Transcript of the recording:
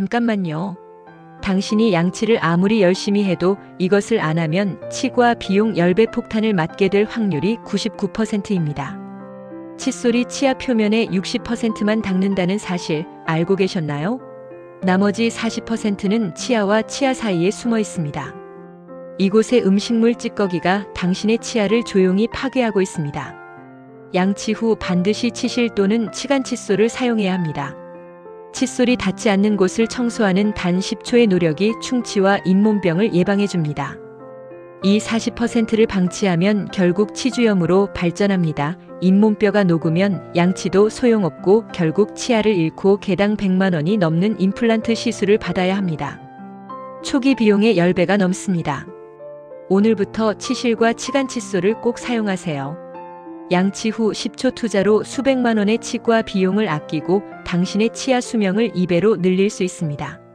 잠깐만요. 당신이 양치를 아무리 열심히 해도 이것을 안 하면 치과 비용 10배 폭탄을 맞게 될 확률이 99%입니다. 칫솔이 치아 표면의 60%만 닦는다는 사실 알고 계셨나요? 나머지 40%는 치아와 치아 사이에 숨어 있습니다. 이곳의 음식물 찌꺼기가 당신의 치아를 조용히 파괴하고 있습니다. 양치 후 반드시 치실 또는 치간 칫솔을 사용해야 합니다. 칫솔이 닿지 않는 곳을 청소하는 단 10초의 노력이 충치와 잇몸병을 예방해 줍니다. 이 40%를 방치하면 결국 치주염으로 발전합니다. 잇몸뼈가 녹으면 양치도 소용없고 결국 치아를 잃고 개당 100만 원이 넘는 임플란트 시술을 받아야 합니다. 초기 비용의 10배가 넘습니다. 오늘부터 치실과 치간 칫솔을 꼭 사용하세요. 양치 후 10초 투자로 수백만 원의 치과 비용을 아끼고 당신의 치아 수명을 2배로 늘릴 수 있습니다.